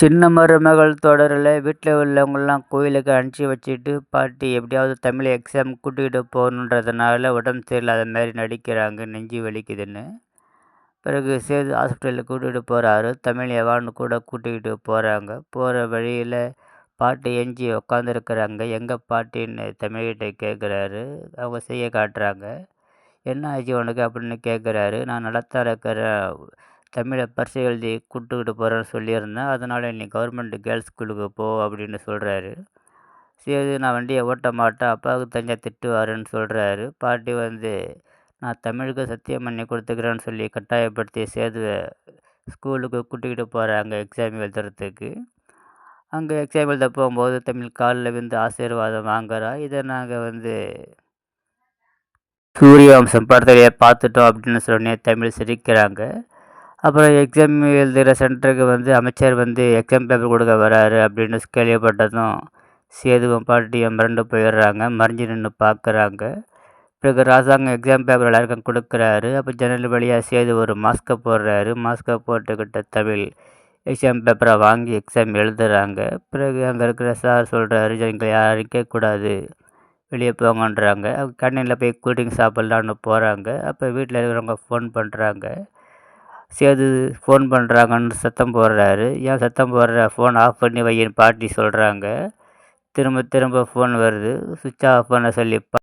சின்ன மருமகள் தொடரில் வீட்டில் உள்ளவங்கள்லாம் கோயிலுக்கு அனுப்பிச்சி வச்சுட்டு பாட்டி எப்படியாவது தமிழ் எக்ஸாம் கூட்டிகிட்டு போகணுன்றதுனால உடம்பு சரியில்லாத மாதிரி நடிக்கிறாங்க நெஞ்சு வலிக்குதுன்னு. பிறகு சேது ஹாஸ்பிட்டலில் கூட்டிகிட்டு போகிறாரு தமிழ் எவான்னு கூட கூட்டிகிட்டு போகிறாங்க போகிற வழியில் பாட்டி எஞ்சி உக்காந்துருக்குறாங்க. எங்கே பாட்டின்னு தமிழ்கிட்ட கேட்குறாரு. அவங்க செய்ய காட்டுறாங்க. என்ன ஆச்சு உனக்கு? அப்படின்னு கேட்குறாரு. நான் நல்லாத்தான் இருக்கிறேன். தமிழை பரிட்சை எழுதி கூப்பிட்டுக்கிட்டு போகிறேன்னு சொல்லியிருந்தேன். அதனால் நீ கவர்மெண்ட் கேர்ள்ஸ் ஸ்கூலுக்கு போ அப்படின்னு சொல்கிறாரு சரி நான் வண்டியை ஓட்ட மாட்டேன். அப்பாவுக்கு தனியாக திட்டுவாருன்னு சொல்கிறாரு பாட்டி வந்து நான் தமிழுக்கு சத்தியம் பண்ணி கொடுத்துக்கிறேன்னு சொல்லி கட்டாயப்படுத்தி சேதுவை ஸ்கூலுக்கு கூட்டிக்கிட்டு போகிறாங்க எக்ஸாம் எழுதுறதுக்கு. அங்கே எக்ஸாம் எழுத போகும்போது தமிழ் காலில் விழுந்து ஆசீர்வாதம் வாங்குறா. இதை நாங்கள் வந்து சூரிய வம்சம் படத்திலேயே பார்த்துட்டோம் அப்படின்னு சொன்னே தமிழ் சிரிக்கிறாங்க. அப்புறம் எக்ஸாம் எழுதுகிற சென்டருக்கு வந்து அமைச்சர் வந்து எக்ஸாம் பேப்பர் கொடுக்க வராரு அப்படின்னு கேள்விப்பட்டதும் சேதுவும் பாட்டியும் மிரண்டு போயிடுறாங்க மறைஞ்சு நின்று பார்க்குறாங்க பிறகு ராசாங்க எக்ஸாம் பேப்பர் எல்லாருக்கும் கொடுக்குறாரு. அப்போ ஜன்னல் வழியாக சேது ஒரு மாஸ்க்கை போடுறாரு. மாஸ்க்கை போட்டுக்கிட்ட தமிழ் எக்ஸாம் பேப்பரை வாங்கி எக்ஸாம் எழுதுறாங்க. பிறகு அங்கே இருக்கிற சார் சொல்கிறாரு எங்களை யாரும் கேட்கக்கூடாது. வெளியே போங்கன்றாங்க. கண்ணில் போய் கூல்ட்ரிங்க் சாப்பிட்லான்னு போகிறாங்க அப்போ வீட்டில் இருக்கிறவங்க ஃபோன் பண்ணுறாங்க சேது ஃபோன் பண்ணுறாங்கன்னு சத்தம் போடுறாரு. ஏன் சத்தம் போடுற? ஃபோன் ஆஃப் பண்ணி வையின்னு பாட்டி சொல்கிறாங்க திரும்ப திரும்ப ஃபோன் வருது. சுவிட்ச் ஆஃப் பண்ண சொல்லி